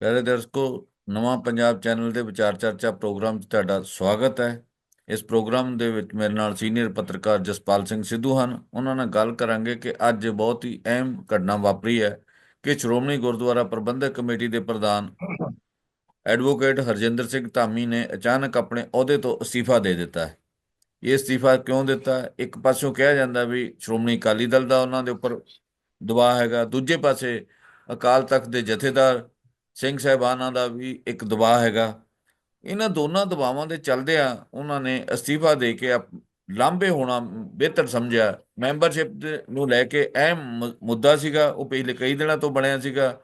ਪਿਆਰੇ ਦਰਸ਼ਕੋ ਨਵਾਂ ਪੰਜਾਬ ਚੈਨਲ ਦੇ ਵਿਚਾਰ ਚਰਚਾ ਪ੍ਰੋਗਰਾਮ 'ਚ ਤੁਹਾਡਾ ਸਵਾਗਤ ਹੈ ਇਸ ਪ੍ਰੋਗਰਾਮ ਦੇ ਵਿੱਚ ਮੇਰੇ ਨਾਲ ਸੀਨੀਅਰ ਪੱਤਰਕਾਰ ਜਸਪਾਲ ਸਿੰਘ ਸਿੱਧੂ ਹਨ ਉਹਨਾਂ ਨਾਲ ਗੱਲ ਕਰਾਂਗੇ ਕਿ ਅੱਜ ਬਹੁਤ ਹੀ ਅਹਿਮ ਘਟਨਾ ਵਾਪਰੀ ਹੈ ਕਿ ਸ਼੍ਰੋਮਣੀ ਗੁਰਦੁਆਰਾ ਪ੍ਰਬੰਧਕ ਕਮੇਟੀ ਦੇ ਪ੍ਰਧਾਨ ਐਡਵੋਕੇਟ ਹਰਜਿੰਦਰ ਸਿੰਘ ਧਾਮੀ ਨੇ ਅਚਾਨਕ ਆਪਣੇ ਅਹੁਦੇ ਤੋਂ ਅਸਤੀਫਾ ਦੇ ਦਿੱਤਾ ਹੈ ਇਹ ਅਸਤੀਫਾ ਕਿਉਂ ਦਿੱਤਾ ਇੱਕ ਪਾਸਿਓਂ ਕਿਹਾ ਜਾਂਦਾ ਵੀ ਸ਼੍ਰੋਮਣੀ ਅਕਾਲੀ ਦਲ ਦਾ ਉਹਨਾਂ ਦੇ ਉੱਪਰ ਦਬਾਅ ਹੈਗਾ ਦੂਜੇ ਪਾਸੇ ਅਕਾਲ ਤਖਤ ਦੇ ਜਥੇਦਾਰ ਸਿੰਘ ਸਾਹਿਬਾਨਾਂ ਦਾ ਵੀ ਇੱਕ ਦਬਾਅ ਹੈਗਾ। ਇਹਨਾਂ ਦੋਨਾਂ ਦਬਾਵਾਂ ਦੇ ਚਲਦਿਆਂ ਉਹਨਾਂ ਨੇ ਅਸਤੀਫਾ ਦੇ ਕੇ ਆਪ- ਲਾਂਭੇ ਹੋਣਾ ਬਿਹਤਰ ਸਮਝਿਆ। ਮੈਂਬਰਸ਼ਿਪ ਨੂੰ ਲੈ ਕੇ ਅਹਿਮ ਮੁੱਦਾ ਸੀਗਾ, ਉਹ ਪਿਛਲੇ ਕਈ ਦਿਨਾਂ ਤੋਂ ਬਣਿਆ ਸੀਗਾ।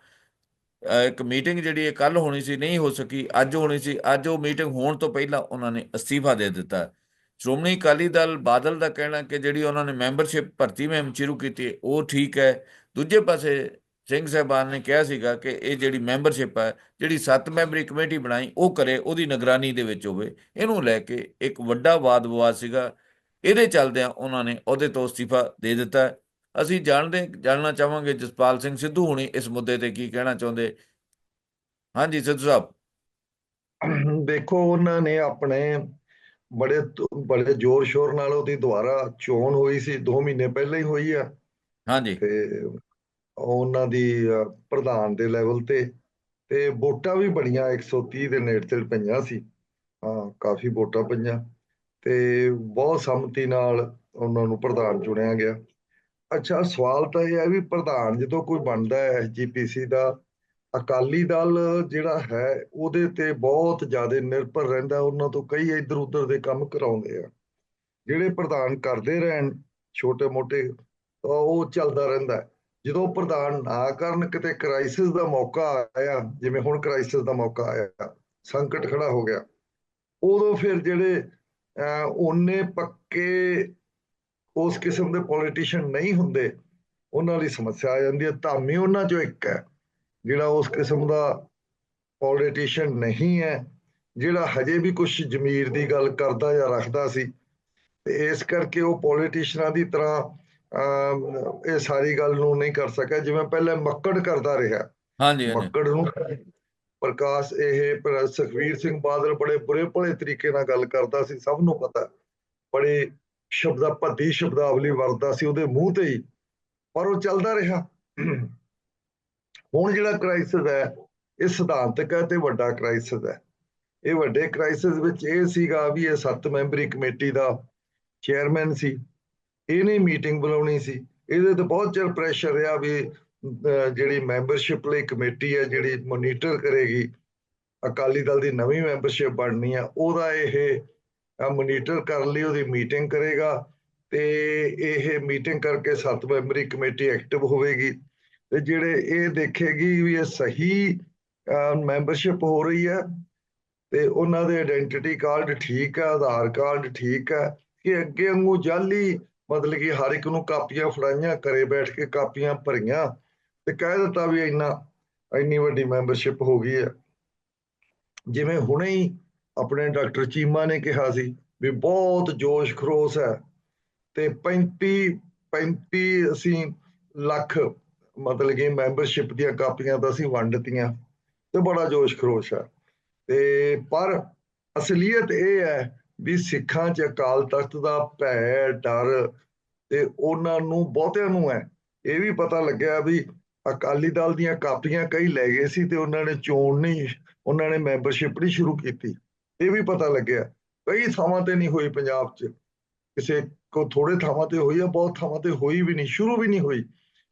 ਇੱਕ ਮੀਟਿੰਗ ਜਿਹੜੀ ਇਹ ਕੱਲ ਹੋਣੀ ਸੀ, ਨਹੀਂ ਹੋ ਸਕੀ, ਅੱਜ ਹੋਣੀ ਸੀ, ਅੱਜ ਉਹ ਮੀਟਿੰਗ ਹੋਣ ਤੋਂ ਪਹਿਲਾਂ ਉਹਨਾਂ ਨੇ ਅਸਤੀਫਾ ਦੇ ਦਿੱਤਾ। ਸ਼੍ਰੋਮਣੀ ਅਕਾਲੀ ਦਲ ਬਾਦਲ ਦਾ ਕਹਿਣਾ ਕਿ ਜਿਹੜੀ ਉਹਨਾਂ ਨੇ ਮੈਂਬਰਸ਼ਿਪ ਭਰਤੀ ਮੁਹਿੰਮ ਸ਼ੁਰੂ ਕੀਤੀ, ਉਹ ਠੀਕ ਹੈ। ਦੂਜੇ ਪਾਸੇ ਸਿੰਘ ਸਾਹਿਬਾਨ ਨੇ ਕਿਹਾ ਸੀਗਾ ਕਿ ਇਹ ਜਿਹੜੀ ਮੈਂਬਰਸ਼ਿਪ ਹੈ ਜਿਹੜੀ 7 ਮੈਂਬਰੀ ਕਮੇਟੀ ਬਣਾਈ ਉਹ ਕਰੇ ਉਹਦੀ ਨਿਗਰਾਨੀ ਦੇ ਵਿੱਚ ਹੋਵੇ। ਇਹਨੂੰ ਲੈ ਕੇ ਇੱਕ ਵੱਡਾ ਵਾਦ ਵਿਵਾਦ ਸੀਗਾ। ਇਹਦੇ ਚੱਲਦਿਆਂ ਉਹਨਾਂ ਨੇ ਉਹਦੇ ਤੋਂ ਅਸਤੀਫਾ ਦੇ ਦਿੱਤਾ। ਅਸੀਂ ਜਾਣਦੇ ਜਾਣਨਾ ਚਾਹਾਂਗੇ ਜਸਪਾਲ ਸਿੰਘ ਸਿੱਧੂ ਹੁਣੀ ਇਸ ਮੁੱਦੇ ਤੇ ਕੀ ਕਹਿਣਾ ਚਾਹੁੰਦੇ। ਹਾਂਜੀ ਸਿੱਧੂ ਸਾਹਿਬ। ਦੇਖੋ ਉਹਨਾਂ ਨੇ ਆਪਣੇ ਬੜੇ ਬੜੇ ਜ਼ੋਰ ਸ਼ੋਰ ਨਾਲ ਉਹਦੀ ਦੁਬਾਰਾ ਚੋਣ ਹੋਈ ਸੀ। 2 ਮਹੀਨੇ ਪਹਿਲਾਂ ਹੀ ਹੋਈ ਆ। ਹਾਂਜੀ। ਤੇ ਉਹਨਾਂ ਦੀ ਪ੍ਰਧਾਨ ਦੇ ਲੈਵਲ ਤੇ ਤੇ ਵੋਟਾਂ ਵੀ ਬੜੀਆਂ 130 ਦੇ ਨੇੜੇ ਤੇੜੇ ਪਈਆਂ ਸੀ। ਹਾਂ, ਕਾਫੀ ਵੋਟਾਂ ਪਈਆਂ ਤੇ ਬਹੁਤ ਸੰਮਤੀ ਨਾਲ ਉਹਨਾਂ ਨੂੰ ਪ੍ਰਧਾਨ ਚੁਣਿਆ ਗਿਆ। ਅੱਛਾ, ਸਵਾਲ ਤਾਂ ਇਹ ਹੈ ਵੀ ਪ੍ਰਧਾਨ ਜਦੋਂ ਕੋਈ ਬਣਦਾ ਹੈ ਐਸਜੀਪੀਸੀ ਦਾ, ਅਕਾਲੀ ਦਲ ਜਿਹੜਾ ਹੈ, ਉਹਦੇ ਤੇ ਬਹੁਤ ਜ਼ਿਆਦਾ ਨਿਰਭਰ ਰਹਿੰਦਾ, ਉਹਨਾਂ ਤੋਂ ਕਈ ਇੱਧਰ ਉੱਧਰ ਦੇ ਕੰਮ ਕਰਾਉਂਦੇ ਆ। ਜਿਹੜੇ ਪ੍ਰਧਾਨ ਕਰਦੇ ਰਹਿਣ ਛੋਟੇ ਮੋਟੇ ਉਹ ਚੱਲਦਾ ਰਹਿੰਦਾ ਜਦੋਂ ਪ੍ਰਧਾਨ ਨਾ ਕਰਨ ਕਿਤੇ ਕ੍ਰਾਈਸਿਸ ਦਾ ਮੌਕਾ ਆਇਆ ਜਿਵੇਂ ਹੁਣ ਕ੍ਰਾਈਸਿਸ ਦਾ ਮੌਕਾ ਆਇਆ ਸੰਕਟ ਖੜਾ ਹੋ ਗਿਆ ਉਦੋਂ ਫਿਰ ਜਿਹੜੇ ਅਹ, ਓਨੇ ਪੱਕੇ ਉਸ ਕਿਸਮ ਦੇ ਪੋਲੀਟੀਸ਼ੀਅਨ ਨਹੀਂ ਹੁੰਦੇ ਉਹਨਾਂ ਲਈ ਸਮੱਸਿਆ ਆ ਜਾਂਦੀ ਹੈ। ਧਾਮੀ ਉਹਨਾਂ ਚੋਂ ਇੱਕ ਹੈ ਜਿਹੜਾ ਉਸ ਕਿਸਮ ਦਾ ਪੋਲੀਟੀਸ਼ੀਅਨ ਨਹੀਂ ਹੈ ਜਿਹੜਾ ਹਜੇ ਵੀ ਕੁਝ ਜ਼ਮੀਰ ਦੀ ਗੱਲ ਕਰਦਾ ਜਾਂ ਰੱਖਦਾ ਸੀ। ਤੇ ਇਸ ਕਰਕੇ ਉਹ ਪੋਲੀਟੀਸ਼ੀਅਨਾਂ ਦੀ ਤਰ੍ਹਾਂ ਇਹ ਸਾਰੀ ਗੱਲ ਨੂੰ ਨਹੀਂ ਕਰ ਸਕਿਆ। ਜਿਵੇਂ ਪਹਿਲਾਂ ਮੱਕੜ ਕਰਦਾ ਰਿਹਾ। ਹਾਂਜੀ ਹਾਂਜੀ। ਮੱਕੜ ਨੂੰ ਪ੍ਰਕਾਸ਼ ਇਹ ਪਰ ਸੁਖਵੀਰ ਸਿੰਘ ਬਾਦਲ ਬੜੇ ਬੁਰੇ ਭਲੇ ਤਰੀਕੇ ਨਾਲ ਗੱਲ ਕਰਦਾ ਸੀ ਸਭ ਨੂੰ ਪਤਾ। ਬੜੇ ਸ਼ਬਦਾ ਭੱਦੀ ਸ਼ਬਦਾਵਲੀ ਵਰਤਦਾ ਸੀ ਉਹਦੇ ਮੂੰਹ ਤੇ ਹੀ। ਪਰ ਉਹ ਚੱਲਦਾ ਰਿਹਾ। ਹੁਣ ਜਿਹੜਾ ਕ੍ਰਾਈਸਿਸ ਹੈ ਇਹ ਸਿਧਾਂਤਕ ਹੈ ਤੇ ਵੱਡਾ ਕ੍ਰਾਈਸਿਸ ਹੈ। ਇਹ ਵੱਡੇ ਕ੍ਰਾਈਸਿਸ ਵਿੱਚ ਇਹ ਸੀਗਾ ਵੀ ਇਹ ਸੱਤ ਮੈਂਬਰੀ ਕਮੇਟੀ ਦਾ ਚੇਅਰਮੈਨ ਸੀ। ਇਹਨੇ ਮੀਟਿੰਗ ਬੁਲਾਉਣੀ ਸੀ। ਇਹਦੇ ਤੇ ਬਹੁਤ ਚਿਰ ਪ੍ਰੈਸ਼ਰ ਰਿਹਾ ਵੀ ਜਿਹੜੀ ਮੈਂਬਰਸ਼ਿਪ ਲਈ ਕਮੇਟੀ ਹੈ, ਜਿਹੜੀ ਮੋਨੀਟਰ ਕਰੇਗੀ, ਅਕਾਲੀ ਦਲ ਦੀ ਨਵੀਂ ਮੈਂਬਰਸ਼ਿਪ ਬਣਨੀ ਆ ਉਹਦਾ ਇਹ ਮੋਨੀਟਰ ਕਰਨ ਲਈ, ਉਹਦੀ ਮੀਟਿੰਗ ਕਰੇਗਾ ਤੇ ਇਹ ਮੀਟਿੰਗ ਕਰਕੇ ਸੱਤ ਮੈਂਬਰੀ ਕਮੇਟੀ ਐਕਟਿਵ ਹੋਵੇਗੀ ਤੇ ਜਿਹੜੇ ਇਹ ਦੇਖੇਗੀ ਵੀ ਇਹ ਸਹੀ ਮੈਂਬਰਸ਼ਿਪ ਹੋ ਰਹੀ ਹੈ ਤੇ ਉਹਨਾਂ ਦੇ ਆਇਡੈਂਟੀਟੀ ਕਾਰਡ ਠੀਕ ਹੈ, ਆਧਾਰ ਕਾਰਡ ਠੀਕ ਹੈ, ਕਿ ਅੱਗੇ ਵਾਂਗੂ ਜਾਲੀ ਮਤਲਬ ਕਿ ਹਰ ਇੱਕ ਨੂੰ ਕਾਪੀਆਂ ਫੜਾਈਆਂ, ਘਰੇ ਬੈਠ ਕੇ ਕਾਪੀਆਂ ਭਰੀਆਂ ਤੇ ਕਹਿ ਦਿੱਤਾ ਵੀ ਇੰਨਾ, ਇੰਨੀ ਵੱਡੀ ਮੈਂਬਰਸ਼ਿਪ ਹੋ ਗਈ ਹੈ। ਜਿਵੇਂ ਹੁਣੇ ਹੀ ਆਪਣੇ ਡਾਕਟਰ ਚੀਮਾ ਨੇ ਕਿਹਾ ਸੀ ਵੀ ਬਹੁਤ ਜੋਸ਼ ਖਰੋਸ਼ ਹੈ ਤੇ 35 35 ਅਸੀਂ ਲੱਖ ਮਤਲਬ ਕਿ ਮੈਂਬਰਸ਼ਿਪ ਦੀਆਂ ਕਾਪੀਆਂ ਤਾਂ ਅਸੀਂ ਵੰਡਤੀਆਂ ਤੇ ਬੜਾ ਜੋਸ਼ ਖਰੋਸ਼ ਹੈ। ਤੇ ਪਰ ਅਸਲੀਅਤ ਇਹ ਹੈ ਵੀ ਸਿੱਖਾਂ 'ਚ ਅਕਾਲ ਤਖਤ ਦਾ ਭੈ, ਡਰ ਤੇ ਉਹਨਾਂ ਨੂੰ, ਬਹੁਤਿਆਂ ਨੂੰ ਹੈ। ਇਹ ਵੀ ਪਤਾ ਲੱਗਿਆ ਵੀ ਅਕਾਲੀ ਦਲ ਦੀਆਂ ਕਾਪੀਆਂ ਕਈ ਲੈ ਗਏ ਸੀ ਤੇ ਉਹਨਾਂ ਨੇ ਚੋਣ ਨਹੀਂ, ਉਹਨਾਂ ਨੇ ਮੈਂਬਰਸ਼ਿਪ ਨਹੀਂ ਸ਼ੁਰੂ ਕੀਤੀ। ਇਹ ਵੀ ਪਤਾ ਲੱਗਿਆ। ਕਈ ਥਾਵਾਂ ਤੇ ਨਹੀਂ ਹੋਈ ਪੰਜਾਬ 'ਚ। ਕਿਸੇ ਕੋ ਥੋੜੇ ਥਾਵਾਂ ਤੇ ਹੋਈ ਆ ਬਹੁਤ ਥਾਵਾਂ ਤੇ ਹੋਈ ਵੀ ਨਹੀਂ, ਸ਼ੁਰੂ ਵੀ ਨਹੀਂ ਹੋਈ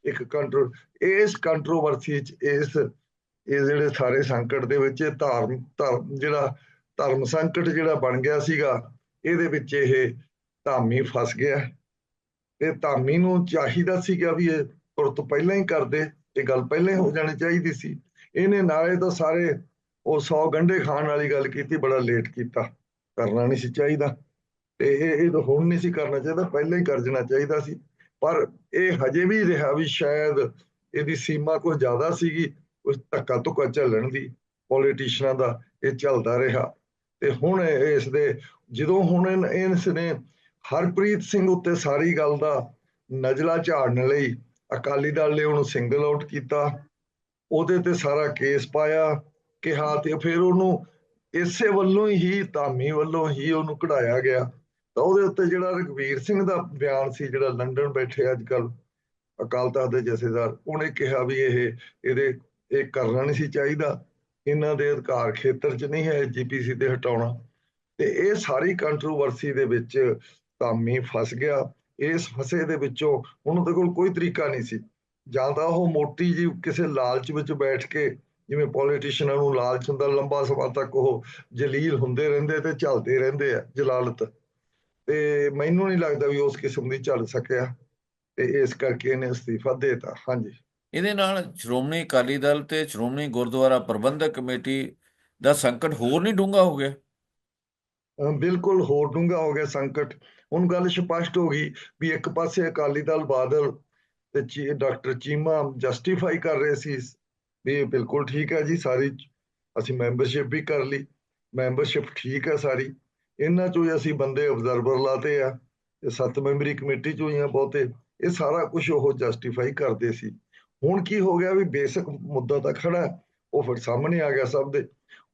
ਇੱਕ ਕੰਟਰੋ ਇਸ ਕੰਟਰੋਵਰਸੀ 'ਚ ਇਸ ਇਹ ਜਿਹੜੇ ਸਾਰੇ ਸੰਕਟ ਦੇ ਵਿੱਚ ਇਹ ਧਾਰਮ ਧਰਮ ਜਿਹੜਾ, ਧਰਮ ਸੰਕਟ ਜਿਹੜਾ ਬਣ ਗਿਆ ਸੀਗਾ, ਇਹਦੇ ਵਿੱਚ ਇਹ ਧਾਮੀ ਫਸ ਗਿਆ। ਤੇ ਧਾਮੀ ਨੂੰ ਚਾਹੀਦਾ ਸੀਗਾ ਵੀ ਇਹ ਤੁਰਤ ਪਹਿਲਾਂ ਹੀ ਕਰਦੇ ਇਹ ਗੱਲ ਪਹਿਲਾਂ ਹੀ ਹੋ ਜਾਣੀ ਚਾਹੀਦੀ ਸੀ। ਇਹਨੇ ਨਾਲੇ ਤਾਂ ਸਾਰੇ ਉਹ 100 ਗੰਢੇ ਖਾਣ ਵਾਲੀ ਗੱਲ ਕੀਤੀ, ਬੜਾ ਲੇਟ ਕੀਤਾ। ਕਰਨਾ ਨਹੀਂ ਸੀ ਚਾਹੀਦਾ। ਤੇ ਇਹ ਇਹ ਤਾਂ ਹੁਣ ਨਹੀਂ ਸੀ ਕਰਨਾ ਚਾਹੀਦਾ, ਪਹਿਲਾਂ ਹੀ ਕਰ ਜਾਣਾ ਚਾਹੀਦਾ ਸੀ। ਪਰ ਇਹ ਹਜੇ ਵੀ ਰਿਹਾ ਵੀ ਸ਼ਾਇਦ ਇਹਦੀ ਸੀਮਾ ਕੋਈ ਜ਼ਿਆਦਾ ਸੀਗੀ ਉਸ ਧੱਕਾ ਧੁੱਕਾ ਚੱਲਣ ਦੀ ਪੋਲੀਟੀਸ਼ੀਅਨਾਂ ਦਾ ਇਹ ਚੱਲਦਾ ਰਿਹਾ। ਤੇ ਹੁਣ ਇਸ ਦੇ, ਜਦੋਂ ਹੁਣ ਇਨ- ਇਸ ਨੇ ਹਰਪ੍ਰੀਤ ਸਿੰਘ ਉੱਤੇ ਸਾਰੀ ਗੱਲ ਦਾ ਨਜਲਾ ਝਾੜਨ ਲਈ ਅਕਾਲੀ ਦਲ ਨੇ ਉਹਨੂੰ ਸਿੰਗਲ ਆਊਟ ਕੀਤਾ। ਉਹਦੇ ਤੇ ਸਾਰਾ ਕੇਸ ਪਾਇਆ, ਕਿਹਾ ਤੇ ਫਿਰ ਉਹਨੂੰ ਇਸੇ ਵੱਲੋਂ ਹੀ, ਧਾਮੀ ਵੱਲੋਂ ਹੀ ਉਹਨੂੰ ਕਢਾਇਆ ਗਿਆ। ਤਾਂ ਉਹਦੇ ਉੱਤੇ ਜਿਹੜਾ ਰਘਵੀਰ ਸਿੰਘ ਦਾ ਬਿਆਨ ਸੀ, ਜਿਹੜਾ ਲੰਡਨ ਬੈਠੇ ਅੱਜ ਕੱਲ ਅਕਾਲ ਤਖਤ ਦੇ ਜਥੇਦਾਰ, ਉਹਨੇ ਕਿਹਾ ਵੀ ਇਹ, ਇਹਦੇ, ਇਹ ਕਰਨਾ ਨਹੀਂ ਸੀ ਚਾਹੀਦਾ। ਇਹਨਾਂ ਦੇ ਅਧਿਕਾਰ ਖੇਤਰ 'ਚ ਨਹੀਂ ਹੈ ਜੀਪੀਸੀ ਤੇ ਹਟਾਉਣਾ। ਤੇ ਇਹ ਸਾਰੀ ਕੰਟਰੋਵਰਸੀ ਦੇ ਵਿੱਚ ਧਾਮੀ ਫਸ ਗਿਆ। ਇਸ ਫਸੇ ਦੇ ਵਿੱਚੋਂ ਉਹਨਾਂ ਦੇ ਕੋਲ ਕੋਈ ਤਰੀਕਾ ਨਹੀਂ ਸੀ। ਜਾਂ ਤਾਂ ਉਹ ਮੋਟੀ ਜੀ ਕਿਸੇ ਲਾਲਚ ਵਿੱਚ ਬੈਠ ਕੇ ਜਿਵੇਂ ਪੋਲੀਟੀਸ਼ੀਅਨਾਂ ਨੂੰ ਲਾਲਚ ਹੁੰਦਾ ਲੰਬਾ ਸਮਾਂ ਤੱਕ ਉਹ ਜਲੀਲ ਹੁੰਦੇ ਰਹਿੰਦੇ ਤੇ ਚੱਲਦੇ ਰਹਿੰਦੇ ਆ ਜਲਾਲਤ। ਤੇ ਮੈਨੂੰ ਨਹੀਂ ਲੱਗਦਾ ਵੀ ਉਸ ਕਿਸਮ ਦੀ ਚੱਲ ਸਕਿਆ। ਤੇ ਇਸ ਕਰਕੇ ਇਹਨੇ ਅਸਤੀਫਾ ਦੇਤਾ। ਹਾਂਜੀ। ਇਹਦੇ ਨਾਲ ਸ਼੍ਰੋਮਣੀ ਅਕਾਲੀ ਦਲ ਤੇ ਸ਼੍ਰੋਮਣੀ ਗੁਰਦੁਆਰਾ ਪ੍ਰਬੰਧਕ ਕਮੇਟੀ ਦਾ ਸੰਕਟ ਹੋਰ ਨਹੀਂ ਡੂੰਘਾ ਹੋ ਗਿਆ? ਬਿਲਕੁਲ ਹੋਰ ਡੂੰਘਾ ਹੋ ਗਿਆ ਸੰਕਟ। ਹੁਣ ਗੱਲ ਸਪਸ਼ਟ ਹੋ ਗਈ ਵੀ ਇੱਕ ਪਾਸੇ ਅਕਾਲੀ ਦਲ ਬਾਦਲ ਤੇ ਡਾਕਟਰ ਚੀਮਾ ਜਸਟੀਫਾਈ ਕਰ ਰਹੇ ਸੀ, ਵੀ ਬਿਲਕੁਲ ਠੀਕ ਹੈ ਜੀ, ਸਾਰੀ ਅਸੀਂ ਮੈਂਬਰਸ਼ਿਪ ਵੀ ਕਰ ਲਈ ਮੈਂਬਰਸ਼ਿਪ ਠੀਕ ਹੈ ਸਾਰੀ, ਇਹਨਾਂ ਚੋਂ ਅਸੀਂ ਬੰਦੇ ਆਬਜ਼ਰਵਰ ਲਾਤੇ ਆ ਤੇ ਸੱਤ ਮੈਂਬਰੀ ਕਮੇਟੀ ਚੋਂ ਹੀ ਆ ਬਹੁਤੇ, ਇਹ ਸਾਰਾ ਕੁਝ ਉਹ ਜਸਟੀਫਾਈ ਕਰਦੇ ਸੀ। ਹੁਣ ਕੀ ਹੋ ਗਿਆ ਵੀ ਬੇਸਿਕ ਮੁੱਦਾ ਤਾਂ ਖੜਾ ਉਹ ਫਿਰ ਸਾਹਮਣੇ ਆ ਗਿਆ ਸਭ ਦੇ।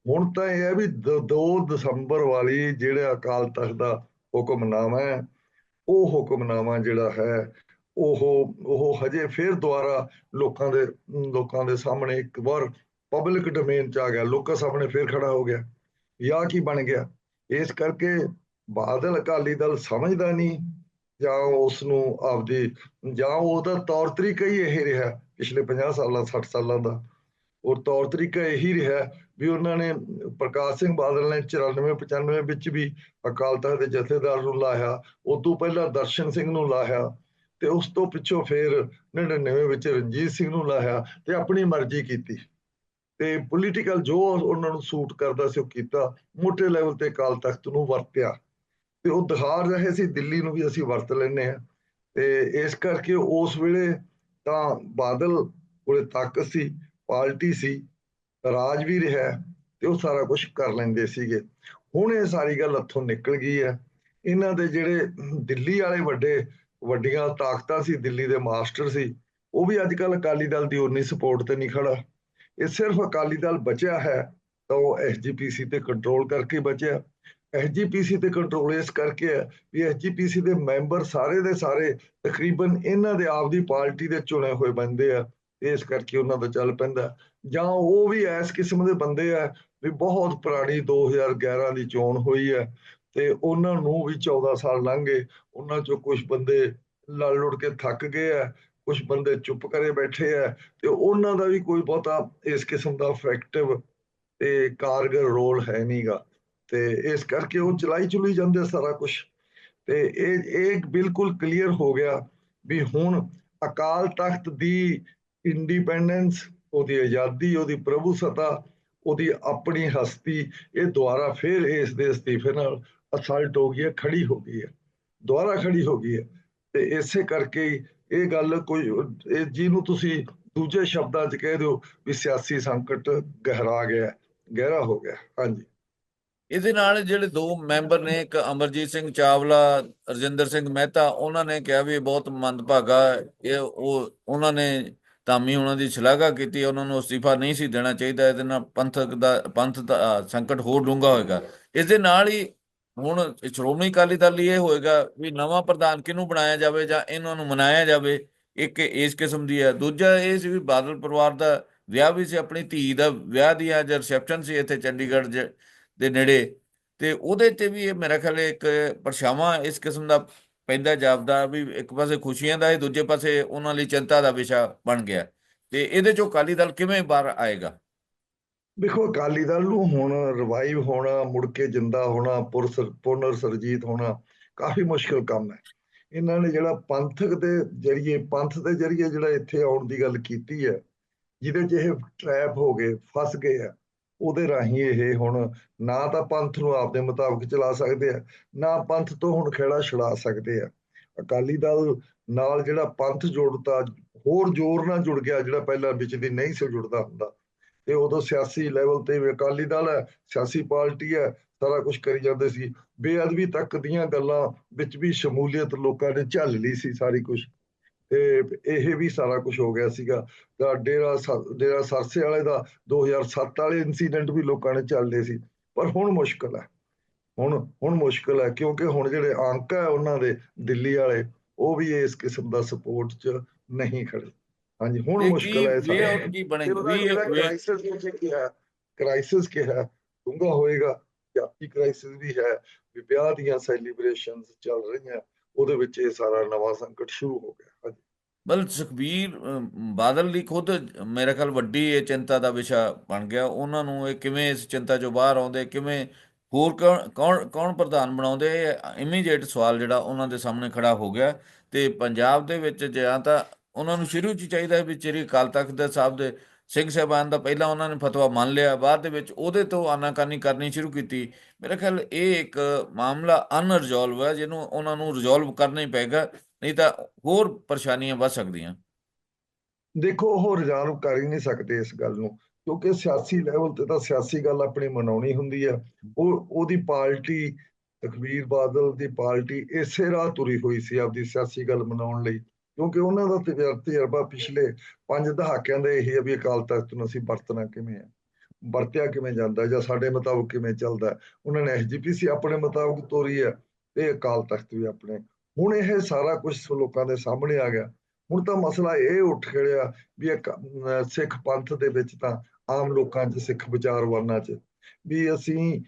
ਹੁਣ ਤਾਂ ਇਹ ਹੈ ਵੀ 2 ਦਸੰਬਰ ਵਾਲੀ ਜਿਹੜਾ ਅਕਾਲ ਤਖਤ ਦਾ ਹੁਕਮਨਾਮਾ ਹੈ। ਉਹ ਹੁਕਮਨਾਮਾ ਜਿਹੜਾ ਹੈ, ਉਹ ਉਹ ਹਜੇ ਫਿਰ ਦੁਬਾਰਾ ਲੋਕਾਂ ਦੇ ਲੋਕਾਂ ਦੇ ਸਾਹਮਣੇ ਇੱਕ ਵਾਰ ਪਬਲਿਕ ਡੋਮੇਨ ਚ ਆ ਗਿਆ। ਲੋਕਾਂ ਸਾਹਮਣੇ ਫਿਰ ਖੜਾ ਹੋ ਗਿਆ। ਜਾਂ ਕੀ ਬਣ ਗਿਆ? ਇਸ ਕਰਕੇ ਬਾਦਲ ਅਕਾਲੀ ਦਲ ਸਮਝਦਾ ਨਹੀਂ, ਜਾਂ ਉਸ ਨੂੰ ਆਪਦੀ, ਜਾਂ ਉਹਦਾ ਤੌਰ ਤਰੀਕਾ ਹੀ ਇਹ ਰਿਹਾ ਪਿਛਲੇ 50 ਸਾਲਾਂ 60 ਸਾਲਾਂ ਦਾ। ਉਹ ਤੌਰ ਤਰੀਕਾ ਇਹੀ ਰਿਹਾ ਵੀ ਉਹਨਾਂ ਨੇ ਪ੍ਰਕਾਸ਼ ਸਿੰਘ ਬਾਦਲ ਨੇ 94 95 ਵਿੱਚ ਵੀ ਅਕਾਲ ਤਖਤ ਦੇ ਜਥੇਦਾਰ ਨੂੰ ਲਾਇਆ, ਉਦੋਂ ਪਹਿਲਾਂ ਦਰਸ਼ਨ ਸਿੰਘ ਨੂੰ ਲਾਇਆ ਤੇ ਉਸ ਤੋਂ ਪਿੱਛੋਂ ਫਿਰ 99 ਵਿੱਚ ਰਣਜੀਤ ਸਿੰਘ ਨੂੰ ਲਾਇਆ ਤੇ ਆਪਣੀ ਮਰਜ਼ੀ ਕੀਤੀ। ਤੇ ਪੋਲੀਟੀਕਲ ਜੋ ਉਹਨਾਂ ਨੂੰ ਸੂਟ ਕਰਦਾ ਸੀ ਉਹ ਕੀਤਾ, ਮੋਟੇ ਲੈਵਲ ਤੇ ਅਕਾਲ ਤਖਤ ਨੂੰ ਵਰਤਿਆ। ਤੇ ਉਹ ਦਿਖਾ ਰਹੇ ਸੀ, ਦਿੱਲੀ ਨੂੰ ਵੀ ਅਸੀਂ ਵਰਤ ਲੈਨੇ ਆ ਤੇ ਇਸ ਕਰਕੇ ਉਸ ਵੇਲੇ ਤਾਂ ਬਾਦਲ ਕੋਲੇ ਤਾਕਤ ਸੀ, ਪਾਰਟੀ ਸੀ ਰਾਜ ਵੀ ਰਿਹਾ ਤੇ ਉਹ ਸਾਰਾ ਕੁਝ ਕਰ ਲੈਂਦੇ ਸੀਗੇ। ਹੁਣ ਇਹ ਸਾਰੀ ਗੱਲ ਹੱਥੋਂ ਨਿਕਲ ਗਈ ਹੈ। ਇਹਨਾਂ ਦੇ ਜਿਹੜੇ ਦਿੱਲੀ ਵਾਲੇ ਵੱਡੇ, ਵੱਡੀਆਂ ਤਾਕਤਾਂ ਸੀ, ਦਿੱਲੀ ਦੇ ਮਾਸਟਰ ਸੀ, ਉਹ ਵੀ ਅੱਜ ਕੱਲ ਅਕਾਲੀ ਦਲ ਦੀ ਉਨੀ ਸਪੋਰਟ ਤੇ ਨਹੀਂ ਖੜਾ। ਇਹ ਸਿਰਫ ਅਕਾਲੀ ਦਲ ਬਚਿਆ ਹੈ ਤਾਂ ਉਹ ਐਸਜੀਪੀਸੀ ਤੇ ਕੰਟਰੋਲ ਕਰਕੇ ਬਚਿਆ। ਐਸਜੀਪੀਸੀ ਤੇ ਕੰਟਰੋਲ ਇਸ ਕਰਕੇ ਹੈ ਵੀ ਐਸਜੀਪੀਸੀ ਦੇ ਮੈਂਬਰ ਸਾਰੇ ਦੇ ਸਾਰੇ ਤਕਰੀਬਨ ਇਹਨਾਂ ਦੇ ਆਪ ਦੀ ਪਾਰਟੀ ਦੇ ਚੁਣੇ ਹੋਏ ਬੰਦੇ ਆ। ਇਸ ਕਰਕੇ ਉਹਨਾਂ ਦਾ ਚੱਲ ਪੈਂਦਾ। ਜਾਂ ਉਹ ਵੀ ਇਸ ਕਿਸਮ ਦੇ ਬੰਦੇ ਆ ਵੀ ਬਹੁਤ ਪੁਰਾਣੀ 2011 ਦੀ ਚੋਣ ਹੋਈ ਹੈ ਤੇ ਉਹਨਾਂ ਨੂੰ ਵੀ 14 ਸਾਲ ਲੰਘ ਗਏ। ਉਹਨਾਂ ਚੋਂ ਕੁਝ ਬੰਦੇ ਲੜ ਲੁੜ ਕੇ ਥੱਕ ਗਏ ਆ ਕੁਝ ਬੰਦੇ ਚੁੱਪ ਕਰੇ ਬੈਠੇ ਆ ਤੇ ਉਹਨਾਂ ਦਾ ਵੀ ਕੋਈ ਬਹੁਤਾ ਇਸ ਕਿਸਮ ਦਾ ਇਫੈਕਟਿਵ ਤੇ ਕਾਰਗਰ ਰੋਲ ਹੈ ਨਹੀਂਗਾ ਤੇ ਇਸ ਕਰਕੇ ਉਹ ਚਲਾਈ ਚੁਲੀ ਜਾਂਦੇ ਸਾਰਾ ਕੁਝ ਤੇ ਇਹ ਇਹ ਬਿਲਕੁਲ ਕਲੀਅਰ ਹੋ ਗਿਆ ਵੀ ਹੁਣ ਅਕਾਲ ਤਖਤ ਦੀ ਇੰਡੀਪੈਂਡੈਂਸ ਉਹਦੀ ਆਜ਼ਾਦੀ, ਉਹਦੀ ਪ੍ਰਭੂਸਤਾ, ਉਹਦੀ ਆਪਣੀ ਹਸਤੀ, ਇਹ ਦੁਆਰਾ ਫਿਰ ਇਸ ਦੇ ਅਸਤੀਫੇ ਨਾਲ ਅਸਲਟ ਹੋ ਗਈ ਹੈ, ਖੜੀ ਹੋ ਗਈ ਹੈ। ਦੁਆਰਾ ਖੜੀ ਹੋ ਗਈ ਹੈ। ਤੇ ਇਸੇ ਕਰਕੇ ਇਹ ਗੱਲ ਕੋਈ ਜਿਹਨੂੰ ਤੁਸੀਂ ਦੂਜੇ ਸ਼ਬਦਾਂ 'ਚ ਕਹਿ ਦਿਓ ਵੀ ਸਿਆਸੀ ਸੰਕਟ ਗਹਿਰਾ ਗਿਆ ਗਹਿਰਾ ਹੋ ਗਿਆ ਹਾਂਜੀ। ਇਹਦੇ ਨਾਲ ਜਿਹੜੇ ਦੋ ਮੈਂਬਰ ਨੇ, ਇੱਕ ਅਮਰਜੀਤ ਸਿੰਘ ਚਾਵਲਾ, ਰਜਿੰਦਰ ਸਿੰਘ ਮਹਿਤਾ, ਉਹਨਾਂ ਨੇ ਕਿਹਾ ਵੀ ਇਹ ਬਹੁਤ ਮੰਦਭਾਗਾ ਇਹ ਉਹ, ਉਹਨਾਂ ਨੇ ਧਾਮੀ ਉਹਨਾਂ ਦੀ ਸ਼ਲਾਘਾ ਕੀਤੀ, ਉਹਨਾਂ ਨੂੰ ਅਸਤੀਫਾ ਨਹੀਂ ਸੀ ਦੇਣਾ ਚਾਹੀਦਾ, ਇਹਦੇ ਨਾਲ ਪੰਥਕ ਦਾ, ਪੰਥ ਦਾ ਸੰਕਟ ਹੋਰ ਡੂੰਘਾ ਹੋਏਗਾ। ਇਸ ਦੇ ਨਾਲ ਹੀ ਹੁਣ ਸ਼੍ਰੋਮਣੀ ਅਕਾਲੀ ਦਲ ਇਹ ਹੋਏਗਾ ਵੀ ਨਵਾਂ ਪ੍ਰਧਾਨ ਕਿਹਨੂੰ ਬਣਾਇਆ ਜਾਵੇ ਜਾਂ ਇਹਨਾਂ ਨੂੰ ਮਨਾਇਆ ਜਾਵੇ, ਇੱਕ ਇਸ ਕਿਸਮ ਦੀ ਹੈ। ਦੂਜਾ ਇਹ ਸੀ ਵੀ ਬਾਦਲ ਪਰਿਵਾਰ ਦਾ ਵਿਆਹ ਵੀ ਸੀ, ਆਪਣੀ ਧੀ ਦਾ ਵਿਆਹ ਦੀ ਅੱਜ ਰਿਸੈਪਸ਼ਨ ਸੀ ਇੱਥੇ ਚੰਡੀਗੜ੍ਹ 'ਚ ਦੇ ਨੇੜੇ। ਤੇ ਉਹਦੇ ਤੇ ਵੀ ਇਹ ਮੇਰਾ ਖਿਆਲ ਇੱਕ ਪਰਛਾਵਾਂ ਇਸ ਕਿਸਮ ਦਾ ਪੈਂਦਾ ਜਾਪਦਾ ਵੀ ਇੱਕ ਪਾਸੇ ਖੁਸ਼ੀਆਂ ਦਾ ਹੈ, ਦੂਜੇ ਪਾਸੇ ਉਹਨਾਂ ਲਈ ਚਿੰਤਾ ਦਾ ਵਿਸ਼ਾ ਬਣ ਗਿਆ। ਤੇ ਇਹਦੇ ਚੋਂ ਅਕਾਲੀ ਦਲ ਕਿਵੇਂ ਬਾਹਰ ਆਏਗਾ? ਦੇਖੋ, ਅਕਾਲੀ ਦਲ ਨੂੰ ਹੁਣ ਰਿਵਾਈਵ ਹੋਣਾ, ਮੁੜ ਕੇ ਜਿੰਦਾ ਹੋਣਾ ਪੁਨਰ ਸਰਜੀਤ ਹੋਣਾ ਕਾਫੀ ਮੁਸ਼ਕਲ ਕੰਮ ਹੈ। ਇਹਨਾਂ ਨੇ ਜਿਹੜਾ ਪੰਥਕ ਦੇ ਜਰੀਏ, ਪੰਥ ਦੇ ਜਰੀਏ ਜਿਹੜਾ ਇੱਥੇ ਆਉਣ ਦੀ ਗੱਲ ਕੀਤੀ ਹੈ, ਜਿਹਦੇ 'ਚ ਇਹ ਟ੍ਰੈਪ ਹੋ ਗਏ, ਫਸ ਗਏ ਆ ਉਹਦੇ ਰਾਹੀਂ ਇਹ ਹੁਣ ਨਾ ਤਾਂ ਪੰਥ ਨੂੰ ਆਪਦੇ ਮੁਤਾਬਕ ਚਲਾ ਸਕਦੇ ਆ, ਨਾ ਪੰਥ ਤੋਂ ਹੁਣ ਖੇੜਾ ਛੁਡਾ ਸਕਦੇ ਆ। ਅਕਾਲੀ ਦਲ ਨਾਲ ਜਿਹੜਾ ਪੰਥ ਜੁੜਦਾ, ਹੋਰ ਜ਼ੋਰ ਨਾਲ ਜੁੜ ਗਿਆ, ਜਿਹੜਾ ਪਹਿਲਾਂ ਵਿੱਚ ਦੀ ਨਹੀਂ ਸੀ ਜੁੜਦਾ ਹੁੰਦਾ। ਤੇ ਉਦੋਂ ਸਿਆਸੀ ਲੈਵਲ ਤੇ ਵੀ ਅਕਾਲੀ ਦਲ ਹੈ, ਸਿਆਸੀ ਪਾਰਟੀ ਹੈ, ਸਾਰਾ ਕੁਝ ਕਰੀ ਜਾਂਦੇ ਸੀ। ਬੇਅਦਬੀ ਤੱਕ ਦੀਆਂ ਗੱਲਾਂ ਵਿੱਚ ਵੀ ਸ਼ਮੂਲੀਅਤ ਲੋਕਾਂ ਨੇ ਝੱਲ ਲਈ ਸੀ ਸਾਰੀ ਕੁਝ ਤੇ ਇਹ ਵੀ ਸਾਰਾ ਕੁਝ ਹੋ ਗਿਆ ਸੀਗਾ। ਤਾਂ ਡੇਰਾ ਡੇਰਾ ਸਰਸੇ ਵਾਲੇ ਦਾ 2007 ਵਾਲੇ ਇਨਸੀਡੈਂਟ ਵੀ ਲੋਕਾਂ ਨੇ ਚੱਲਦੇ ਸੀ। ਪਰ ਹੁਣ ਮੁਸ਼ਕਲ ਹੈ। ਹੁਣ ਹੁਣ ਮੁਸ਼ਕਲ ਹੈ ਕਿਉਂਕਿ ਹੁਣ ਜਿਹੜੇ ਅੰਕ ਹੈ ਉਹਨਾਂ ਦੇ ਦਿੱਲੀ ਵਾਲੇ ਉਹ ਵੀ ਇਸ ਕਿਸਮ ਦਾ ਸਪੋਰਟ 'ਚ ਨਹੀਂ ਖੜੇ। ਹਾਂਜੀ ਹੁਣ ਮੁਸ਼ਕਲ ਹੈ ਸਾਰਾ। ਕੀ ਬਣੇ? ਤੇ ਉਹਦਾ ਵੀ ਕ੍ਰਾਈਸਿਸ ਵਿੱਚ ਕੀ ਹੈ ਕ੍ਰਾਈਸਿਸ ਕੀ ਹੈ ਡੂੰਘਾ ਹੋਏਗਾ ਜਾਤੀ ਕ੍ਰਾਈਸਿਸ ਵੀ ਹੈ ਵਿਆਹ ਦੀਆਂ ਸੈਲੀਬ੍ਰੇਸ਼ਨਸ ਚੱਲ ਰਹੀਆਂ ਉਹਦੇ ਵਿੱਚ ਇਹ ਸਾਰਾ ਨਵਾਂ ਸੰਕਟ ਸ਼ੁਰੂ ਹੋ ਗਿਆ। ਹਾਂਜੀ। ਬਲ ਸੁਖਬੀਰ ਬਾਦਲ ਦੀ ਖੁਦ, ਮੇਰੇ ਖਿਆਲ ਵੱਡੀ ਇਹ ਚਿੰਤਾ ਦਾ ਵਿਸ਼ਾ ਬਣ ਗਿਆ। ਉਹਨਾਂ ਨੂੰ ਇਹ ਕਿਵੇਂ ਇਸ ਚਿੰਤਾ ਚੋਂ ਬਾਹਰ ਆਉਂਦੇ, ਕਿਵੇਂ, ਹੋਰ ਕੌਣ ਕੌਣ ਪ੍ਰਧਾਨ ਬਣਾਉਂਦੇ ਇਮੀਡੀਏਟ ਸਵਾਲ ਜਿਹੜਾ ਉਹਨਾਂ ਦੇ ਸਾਹਮਣੇ ਖੜਾ ਹੋ ਗਿਆ। ਤੇ ਪੰਜਾਬ ਦੇ ਵਿੱਚ ਜਾਂ ਤਾਂ ਉਹਨਾਂ ਨੂੰ ਸ਼ੁਰੂ 'ਚ ਚਾਹੀਦਾ ਵੀ ਸ੍ਰੀ ਅਕਾਲ ਤਖਤ ਦੇ ਸਾਹਿਬ ਦੇ ਸਿੰਘ ਸਾਹਿਬਾਨ ਦਾ ਪਹਿਲਾਂ ਉਹਨਾਂ ਨੇ ਫਤਵਾ ਮੰਨ ਲਿਆ, ਬਾਅਦ ਦੇ ਵਿੱਚ ਉਹਦੇ ਤੋਂ ਆਨਾਕਾਨੀ ਕਰਨੀ ਸ਼ੁਰੂ ਕੀਤੀ। ਮੇਰੇ ਖਿਆਲ ਇਹ ਇੱਕ ਮਾਮਲਾ ਅਨਰਿਜ਼ੋਲਵ ਹੈ, ਜਿਹਨੂੰ ਉਹਨਾਂ ਨੂੰ ਰਿਜ਼ੋਲਵ ਕਰਨਾ ਹੀ ਪਏਗਾ, ਨਹੀਂ ਤਾਂ ਹੋਰ ਪਰੇਸ਼ਾਨੀਆਂ ਵੱਧ ਸਕਦੀਆਂ। ਦੇਖੋ, ਉਹ ਰਿਜੋਲਵ ਕਰ ਹੀ ਨਹੀਂ ਸਕਦੇ ਇਸ ਗੱਲ ਨੂੰ, ਕਿਉਂਕਿ ਸਿਆਸੀ ਲੈਵਲ ਤੇ ਤਾਂ ਸਿਆਸੀ ਗੱਲ ਆਪਣੀ ਮਨਾਉਣੀ ਹੁੰਦੀ ਆ। ਉਹ, ਉਹਦੀ ਪਾਰਟੀ ਤਖਬੀਰ ਬਾਦਲ ਦੀ ਪਾਰਟੀ ਇਸੇ ਰਾਹ ਤੁਰੀ ਹੋਈ ਸੀ ਆਪਦੀ ਸਿਆਸੀ ਗੱਲ ਮਨਾਉਣ ਲਈ। ਕਿਉਂਕਿ ਉਹਨਾਂ ਦਾ ਤਜਰਬਾ ਪਿਛਲੇ ਪੰਜ ਦਹਾਕਿਆਂ ਦਾ ਇਹੀ ਹੈ ਵੀ ਅਕਾਲ ਤਖਤ ਨੂੰ ਅਸੀਂ ਵਰਤਣਾ ਕਿਵੇਂ ਹੈ? ਵਰਤਿਆ ਕਿਵੇਂ ਜਾਂਦਾ ਜਾਂ ਸਾਡੇ ਮੁਤਾਬਕ ਕਿਵੇਂ ਚੱਲਦਾ ਉਹਨਾਂ ਨੇ ਐਸਜੀਪੀਸੀ ਆਪਣੇ ਮੁਤਾਬਕ ਤੋਰੀ ਹੈ ਤੇ ਅਕਾਲ ਤਖਤ ਵੀ ਆਪਣੇ। ਹੁਣ ਇਹ ਸਾਰਾ ਕੁਝ ਲੋਕਾਂ ਦੇ ਸਾਹਮਣੇ ਆ ਗਿਆ। ਹੁਣ ਤਾਂ ਮਸਲਾ ਇਹ ਉੱਠ ਖੜਿਆ ਵੀ ਇੱਕ ਸਿੱਖ ਪੰਥ ਦੇ ਵਿੱਚ ਤਾਂ ਆਮ ਲੋਕਾਂ 'ਚ ਸਿੱਖ ਵਿਚਾਰਵਾਨਾਂ 'ਚ ਵੀ ਅਸੀਂ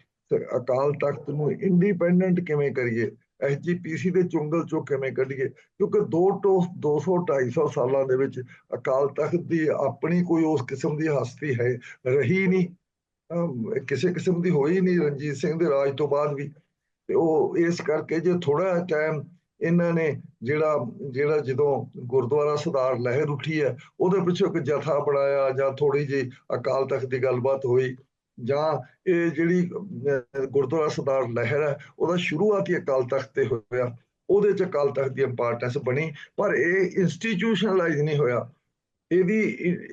ਅਕਾਲ ਤਖਤ ਨੂੰ ਇੰਡੀਪੈਂਡੈਂਟ ਕਿਵੇਂ ਕਰੀਏ? ਐਸਜੀਪੀਸੀ ਦੇ ਚੁੰਗਲ ਚੋਂ ਕਿਵੇਂ ਕੱਢੀਏ? ਕਿਉਂਕਿ 2 ਤੋਂ 200 250 ਸਾਲਾਂ ਦੇ ਵਿੱਚ ਅਕਾਲ ਤਖਤ ਦੀ ਆਪਣੀ ਕੋਈ ਉਸ ਕਿਸਮ ਦੀ ਹਸਤੀ ਹੈ, ਰਹੀ ਨਹੀਂ। ਕਿਸੇ ਕਿਸਮ ਦੀ ਹੋਈ ਨਹੀਂ ਰਣਜੀਤ ਸਿੰਘ ਦੇ ਰਾਜ ਤੋਂ ਬਾਅਦ ਵੀ। ਤੇ ਉਹ ਇਸ ਕਰਕੇ ਜੇ ਥੋੜਾ ਟਾਈਮ ਇਹਨਾਂ ਨੇ ਜਿਹੜਾ ਜਿਹੜਾ ਜਦੋਂ ਗੁਰਦੁਆਰਾ ਸੁਧਾਰ ਲਹਿਰ ਉੱਠੀ ਹੈ, ਉਹਦੇ ਪਿੱਛੇ ਇੱਕ ਜਥਾ ਬਣਾਇਆ ਜਾਂ ਥੋੜੀ ਜਿਹੀ ਅਕਾਲ ਤਖਤ ਦੀ ਗੱਲਬਾਤ ਹੋਈ। ਜਾਂ ਇਹ ਜਿਹੜੀ ਗੁਰਦੁਆਰਾ ਸਰਦਾਰ ਲਹਿਰ ਹੈ, ਉਹਦਾ ਸ਼ੁਰੂਆਤੀ ਅਕਾਲ ਤਖਤ ਤੇ ਹੋਇਆ। ਉਹਦੇ ਚ ਅਕਾਲ ਤਖਤ ਦੀ ਇੰਪੋਰਟੈਂਸ ਬਣੀ, ਪਰ ਇਹ ਇੰਸਟੀਟਿਊਸ਼ਨਲਾਈਜ਼ ਨਹੀਂ ਹੋਇਆ। ਇਹਦੀ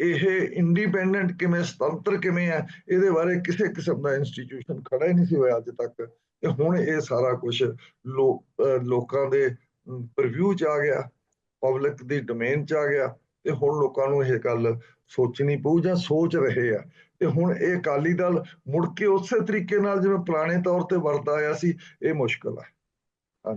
ਇਹ ਇੰਡੀਪੈਂਡੈਂਟ ਕਿਵੇਂ, ਸੁਤੰਤਰ ਕਿਵੇਂ ਹੈ, ਇਹਦੇ ਬਾਰੇ ਕਿਸੇ ਕਿਸਮ ਦਾ ਇੰਸਟੀਟਿਊਸ਼ਨ ਖੜਾ ਹੀ ਨਹੀਂ ਸੀ ਹੋਇਆ ਅੱਜ ਤੱਕ। ਤੇ ਹੁਣ ਇਹ ਸਾਰਾ ਕੁਝ ਲੋਕਾਂ ਦੇ ਪ੍ਰੀਵਿਊ ਚ ਆ ਗਿਆ। ਪਬਲਿਕ ਦੀ ਡੋਮੇਨ ਚ ਆ ਗਿਆ। ਤੇ ਹੁਣ ਲੋਕਾਂ ਨੂੰ ਇਹ ਗੱਲ ਸੋਚਣੀ ਪਊ ਜਾਂ ਸੋਚ ਰਹੇ ਆ। ਤੇ ਹੁਣ ਇਹ ਅਕਾਲੀ ਦਲ ਮੁੜ ਕੇ ਉਸੇ ਤਰੀਕੇ ਨਾਲ ਜਿਵੇਂ ਪੁਰਾਣੇ ਤੌਰ ਤੇ ਵਰਤਾ ਆਇਆ ਸੀ, ਇਹ ਮੁਸ਼ਕਲ ਹੈ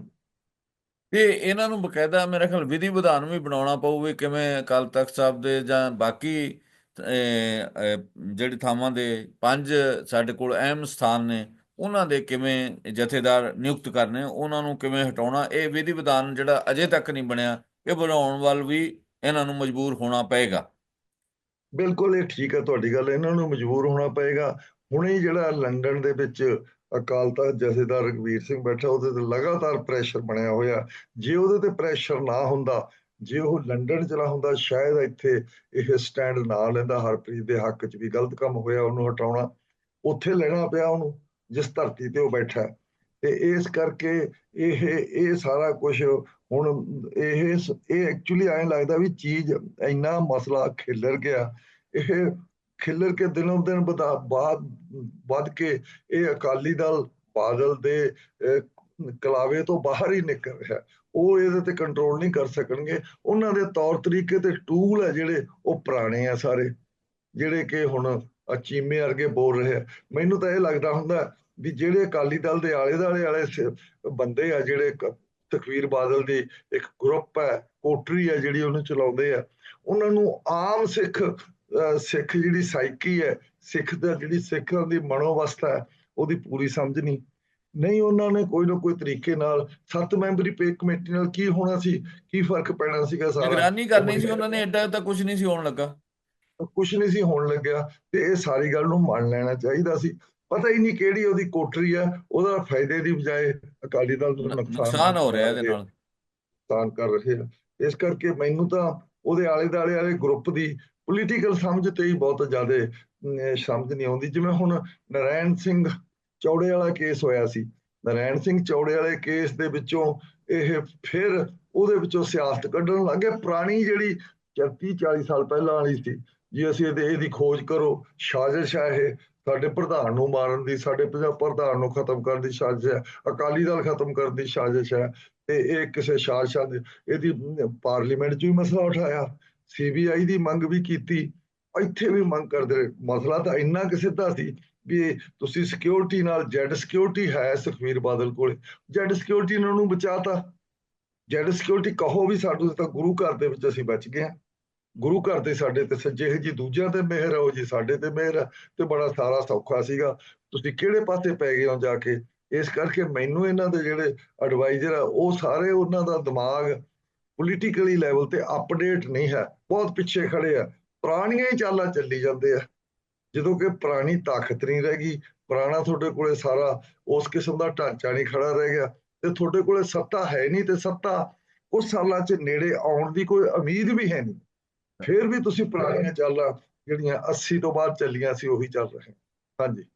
ਤੇ ਇਹਨਾਂ ਨੂੰ ਬਕਾਇਦਾ ਮੇਰੇ ਖਿਆਲ ਵਿਧੀ ਵਿਧਾਨ ਵੀ ਬਣਾਉਣਾ ਪਊ ਵੀ ਕਿਵੇਂ ਅਕਾਲ ਤਖਤ ਸਾਹਿਬ ਦੇ ਜਾਂ ਬਾਕੀ ਜਿਹੜੇ ਥਾਵਾਂ ਦੇ ਪੰਜ ਸਾਡੇ ਕੋਲ ਅਹਿਮ ਸਥਾਨ ਨੇ, ਉਹਨਾਂ ਦੇ ਕਿਵੇਂ ਜਥੇਦਾਰ ਨਿਯੁਕਤ ਕਰਨੇ, ਉਹਨਾਂ ਨੂੰ ਕਿਵੇਂ ਹਟਾਉਣਾ, ਇਹ ਵਿਧੀ ਵਿਧਾਨ ਜਿਹੜਾ ਅਜੇ ਤੱਕ ਨਹੀਂ ਬਣਿਆ, ਇਹ ਬਣਾਉਣ ਵੱਲ ਵੀ ਇਹਨਾਂ ਨੂੰ ਮਜਬੂਰ ਹੋਣਾ ਪਏਗਾ। ਬਿਲਕੁਲ, ਇਹ ਠੀਕ ਹੈ ਤੁਹਾਡੀ ਗੱਲ, ਇਹਨਾਂ ਨੂੰ ਮਜਬੂਰ ਹੋਣਾ ਪਏਗਾ। ਹੁਣੇ ਜਿਹੜਾ ਲੰਡਨ ਦੇ ਵਿੱਚ ਅਕਾਲ ਤਖਤ ਜਥੇਦਾਰ ਰਘਵੀਰ ਸਿੰਘ ਬੈਠਾ, ਉਹਦੇ ਤੇ ਲਗਾਤਾਰ ਪ੍ਰੈਸ਼ਰ ਬਣਿਆ ਹੋਇਆ। ਜੇ ਉਹਦੇ ਤੇ ਪ੍ਰੈਸ਼ਰ ਨਾ ਹੁੰਦਾ, ਜੇ ਉਹ ਲੰਡਨ ਚਲਾ ਹੁੰਦਾ, ਸ਼ਾਇਦ ਇੱਥੇ ਇਹ ਸਟੈਂਡ ਨਾ ਲੈਂਦਾ, ਹਰਪ੍ਰੀਤ ਦੇ ਹੱਕ 'ਚ ਵੀ ਗਲਤ ਕੰਮ ਹੋਇਆ ਉਹਨੂੰ ਹਟਾਉਣਾ। ਉੱਥੇ ਲੈਣਾ ਪਿਆ ਉਹਨੂੰ, ਜਿਸ ਧਰਤੀ ਤੇ ਉਹ ਬੈਠਾ। ਤੇ ਇਸ ਕਰਕੇ ਇਹ ਇਹ ਸਾਰਾ ਕੁਝ ਹੁਣ ਇਹ ਸ- ਇਹ ਐਕਚੁਅਲੀ ਐਂ ਲੱਗਦਾ ਵੀ ਚੀਜ਼ ਇੰਨਾ ਮਸਲਾ ਖਿਲਰ ਗਿਆ। ਇਹ ਖਿਲਰ ਕੇ ਦਿਨੋਂ ਦਿਨ ਬਾਅਦ, ਵੱਧ ਕੇ ਇਹ ਅਕਾਲੀ ਦਲ ਬਾਦਲ ਦੇ ਕਲਾਵੇ ਤੋਂ ਬਾਹਰ ਹੀ ਨਿਕਲ ਰਿਹਾ। ਉਹ ਇਹਦੇ ਤੇ ਕੰਟਰੋਲ ਨਹੀਂ ਕਰ ਸਕਣਗੇ। ਉਹਨਾਂ ਦੇ ਤੌਰ ਤਰੀਕੇ ਤੇ ਟੂਲ ਹੈ ਜਿਹੜੇ, ਉਹ ਪੁਰਾਣੇ ਆ ਸਾਰੇ, ਜਿਹੜੇ ਕਿ ਹੁਣ ਅਚੀਮੇ ਵਰਗੇ ਬੋਲ ਰਹੇ ਆ। ਮੈਨੂੰ ਤਾਂ ਇਹ ਲੱਗਦਾ ਹੁੰਦਾ ਵੀ ਜਿਹੜੇ ਅਕਾਲੀ ਦਲ ਦੇ ਆਲੇ ਦੁਆਲੇ ਵਾਲੇ ਬੰਦੇ ਆ ਜਿਹੜੇ ਤਖਵੀਰ ਬਾਦਲ ਦੀ ਇੱਕ ਗਰੁੱਪ ਹੈ ਕੋਟਰੀ ਹੈ ਜਿਹੜੀ ਉਹਨੂੰ ਚਲਾਉਂਦੇ ਆ। ਉਹਨਾਂ ਨੂੰ ਆਮ ਸਿੱਖ ਸਿੱਖ ਜਿਹੜੀ ਸਾਈਕੀ ਹੈ ਸਿੱਖ ਦਾ ਜਿਹੜੀ ਸਿੱਖਾਂ ਦੀ ਮਨੋਵਸਥਾ ਹੈ ਉਹਦੀ ਪੂਰੀ ਸਮਝ ਨਹੀਂ। ਨਹੀਂ ਉਹਨਾਂ ਨੇ ਕੋਈ ਨਾ ਕੋਈ ਤਰੀਕੇ ਨਾਲ ਸੱਤ ਮੈਂਬਰੀ ਪੇ ਕਮੇਟੀ ਨਾਲ ਕੀ ਹੋਣਾ ਸੀ ਕੀ ਫ਼ਰਕ ਪੈਣਾ ਸੀਗਾ ਸਾਰਾ? ਨਿਗਰਾਨੀ ਕਰਨੀ ਸੀ ਉਹਨਾਂ ਨੇ ਐਡਾ ਤਾਂ ਕੁਝ ਨਹੀਂ ਸੀ ਹੋਣ ਲੱਗਾ। ਕੁਝ ਨਹੀਂ ਸੀ ਹੋਣ ਲੱਗਿਆ ਤੇ ਇਹ ਸਾਰੀ ਗੱਲ ਨੂੰ ਮੰਨ ਲੈਣਾ ਚਾਹੀਦਾ ਸੀ। ਪਤਾ ਹੀ ਨਹੀਂ ਕਿਹੜੀ ਉਹਦੀ ਕੋਠਰੀ ਆ ਉਹਦਾ ਫਾਇਦੇ ਦੀ ਬਜਾਏ ਅਕਾਲੀ ਦਲ ਨੂੰ ਨੁਕਸਾਨ ਨੁਕਸਾਨ ਹੋ ਰਿਹਾ ਇਹਦੇ ਨਾਲ। ਨੁਕਸਾਨ ਕਰ ਰਹੇ ਆ। ਇਸ ਕਰਕੇ ਮੈਨੂੰ ਤਾਂ ਉਹਦੇ ਆਲੇ ਦੁਆਲੇ ਵਾਲੇ ਗਰੁੱਪ ਦੀ ਪੋਲੀਟੀਕਲ ਸਮਝ ਤੇ ਹੀ ਬਹੁਤ ਜ਼ਿਆਦਾ ਸਮਝ ਨਹੀਂ ਆਉਂਦੀ। ਜਿਵੇਂ ਹੁਣ ਨਰੈਣ ਸਿੰਘ ਚੌੜੇ ਵਾਲਾ ਕੇਸ ਹੋਇਆ ਸੀ। ਨਰੈਣ ਸਿੰਘ ਚੌੜੇ ਵਾਲੇ ਕੇਸ ਦੇ ਵਿੱਚੋਂ ਇਹ ਫਿਰ ਉਹਦੇ ਵਿੱਚੋਂ ਸਿਆਸਤ ਕੱਢਣ ਲੱਗੇ ਪੁਰਾਣੀ ਜਿਹੜੀ 30 40 ਸਾਲ ਪਹਿਲਾਂ ਵਾਲੀ ਸੀ ਜੇ ਅਸੀਂ ਇਹਦੇ ਇਹਦੀ ਖੋਜ ਕਰੋ ਸਾਜ਼ਿਸ਼ ਹੈ ਇਹ। ਸਾਡੇ ਪ੍ਰਧਾਨ ਨੂੰ ਮਾਰਨ ਦੀ, ਸਾਡੇ ਪੰਜਾਬ ਪ੍ਰਧਾਨ ਨੂੰ ਖਤਮ ਕਰਨ ਦੀ ਸਾਜ਼ਿਸ਼ ਹੈ, ਅਕਾਲੀ ਦਲ ਖਤਮ ਕਰਨ ਦੀ ਸਾਜ਼ਿਸ਼ ਹੈ ਤੇ ਇਹ ਕਿਸੇ ਸਾਜ਼ਿਸ਼ਾਂ ਦੇ, ਇਹਦੀ ਪਾਰਲੀਮੈਂਟ 'ਚ ਵੀ ਮਸਲਾ ਉਠਾਇਆ ਸੀਬੀਆਈ ਦੀ ਮੰਗ ਵੀ ਕੀਤੀ, ਇੱਥੇ ਵੀ ਮੰਗ ਕਰਦੇ ਰਹੇ। ਮਸਲਾ ਤਾਂ ਇੰਨਾ ਕਿ ਸਿੱਧਾ ਸੀ ਵੀ ਇਹ ਤੁਸੀਂ ਸਿਕਿਉਰਿਟੀ ਨਾਲ ਜੈਡ ਸਿਕਿਉਰਿਟੀ ਹੈ ਸੁਖਵੀਰ ਬਾਦਲ ਕੋਲੇ ਜੈਡ ਸਿਕਿਉਰਿਟੀ ਨੇ ਉਹਨੂੰ ਬਚਾਤਾ। ਜੈਡ ਸਿਕਿਉਰਿਟੀ ਕਹੋ ਵੀ ਸਾਡੇ ਤਾਂ ਗੁਰੂ ਘਰ ਦੇ ਵਿੱਚ ਅਸੀਂ ਬਚ ਗਏ ਹਾਂ। ਗੁਰੂ ਘਰ ਦੇ ਸਾਡੇ ਤੇ ਸੱਜੇ ਜੀ, ਦੂਜਿਆਂ ਤੇ ਮਿਹਰ ਹੈ ਉਹ ਜੀ, ਸਾਡੇ ਤੇ ਮਿਹਰ ਹੈ ਤੇ ਬੜਾ ਸਾਰਾ ਸੌਖਾ ਸੀਗਾ। ਤੁਸੀਂ ਕਿਹੜੇ ਪਾਸੇ ਪੈ ਗਏ ਹੋ ਜਾ ਕੇ? ਇਸ ਕਰਕੇ ਮੈਨੂੰ ਇਹਨਾਂ ਦੇ ਜਿਹੜੇ ਐਡਵਾਈਜ਼ਰ ਆ, ਉਹ ਸਾਰੇ ਉਹਨਾਂ ਦਾ ਦਿਮਾਗ ਪੋਲੀਟੀਕਲੀ ਲੈਵਲ ਤੇ ਅਪਡੇਟ ਨਹੀਂ ਹੈ। ਬਹੁਤ ਪਿੱਛੇ ਖੜੇ ਆ। ਪੁਰਾਣੀਆਂ ਹੀ ਚਾਲਾਂ ਚੱਲੀ ਜਾਂਦੇ ਆ। ਜਦੋਂ ਕਿ ਪੁਰਾਣੀ ਤਾਕਤ ਨਹੀਂ ਰਹਿ ਗਈ, ਪੁਰਾਣਾ ਤੁਹਾਡੇ ਕੋਲੇ ਸਾਰਾ ਉਸ ਕਿਸਮ ਦਾ ਢਾਂਚਾ ਨਹੀਂ ਖੜਾ ਰਹਿ ਗਿਆ ਤੇ ਤੁਹਾਡੇ ਕੋਲੇ ਸੱਤਾ ਹੈ ਨਹੀਂ ਤੇ ਸੱਤਾ ਉਸ ਸਾਲਾਂ 'ਚ ਨੇੜੇ ਆਉਣ ਦੀ ਕੋਈ ਉਮੀਦ ਵੀ ਹੈ ਨਹੀਂ। ਫਿਰ ਵੀ ਤੁਸੀਂ ਪੁਰਾਣੀਆਂ ਚਾਲਾਂ ਜਿਹੜੀਆਂ 80 ਤੋਂ ਬਾਅਦ ਚੱਲੀਆਂ ਸੀ, ਉਹੀ ਚੱਲ ਰਹੇ ਹਾਂਜੀ।